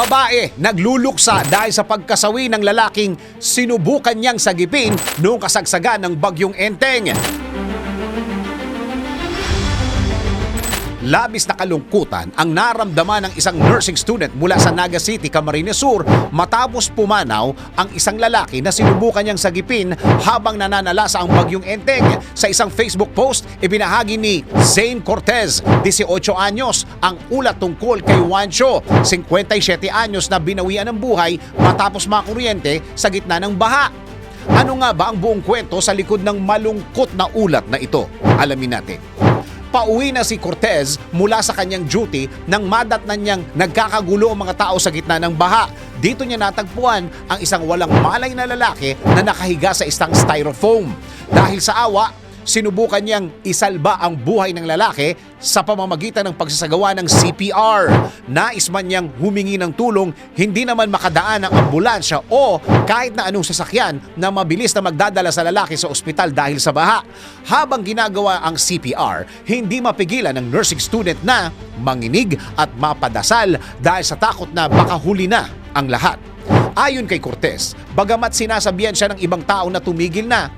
Babae nagluluksa dahil sa pagkasawi ng lalaking sinubukan niyang sagipin noong kasagsagan ng bagyong Enteng. Labis na kalungkutan ang naramdaman ng isang nursing student mula sa Naga City, Camarines Sur matapos pumanaw ang isang lalaki na sinubukan niyang sagipin habang nananalasa ang bagyong Enteng. Sa isang Facebook post, ibinahagi ni Zane Cortez, 18 anyos, ang ulat tungkol kay Juancho, 57 anyos na binawian ng buhay matapos makuryente sa gitna ng baha. Ano nga ba ang buong kwento sa likod ng malungkot na ulat na ito? Alamin natin. Pauwi na si Cortez mula sa kanyang duty nang madatnan niyang nagkakagulo ang mga tao sa gitna ng baha. Dito niya natagpuan ang isang walang malay na lalaki na nakahiga sa isang styrofoam. Dahil sa awa, sinubukan niyang isalba ang buhay ng lalaki sa pamamagitan ng pagsasagawa ng CPR. Nais man niyang humingi ng tulong, hindi naman makadaan ang ambulansya o kahit na anong sasakyan na mabilis na magdadala sa lalaki sa ospital dahil sa baha. Habang ginagawa ang CPR, hindi mapigilan ng nursing student na manginig at mapadasal dahil sa takot na baka huli na ang lahat. Ayon kay Cortez, bagamat sinasabihan siya ng ibang tao na tumigil na,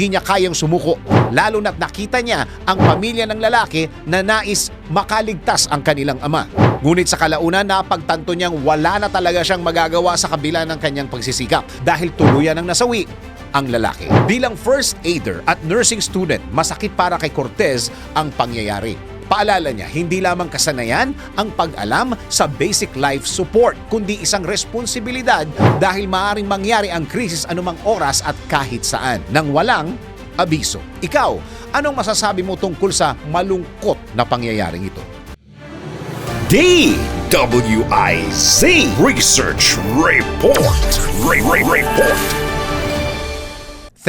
hindi niya kayang sumuko. Lalo na't nakita niya ang pamilya ng lalaki na nais makaligtas ang kanilang ama. Ngunit sa kalaunan napagtanto niyang wala na talaga siyang magagawa sa kabila ng kanyang pagsisikap dahil tuluyan ang nasawi ang lalaki. Bilang first aider at nursing student, masakit para kay Cortez ang pangyayari. Paalala niya, hindi lamang kasanayan ang pag-alam sa basic life support, kundi isang responsibilidad dahil maaaring mangyari ang krisis anumang oras at kahit saan, nang walang abiso. Ikaw, anong masasabi mo tungkol sa malungkot na pangyayaring ito? DWIZ Research Report. Re- Re- Report.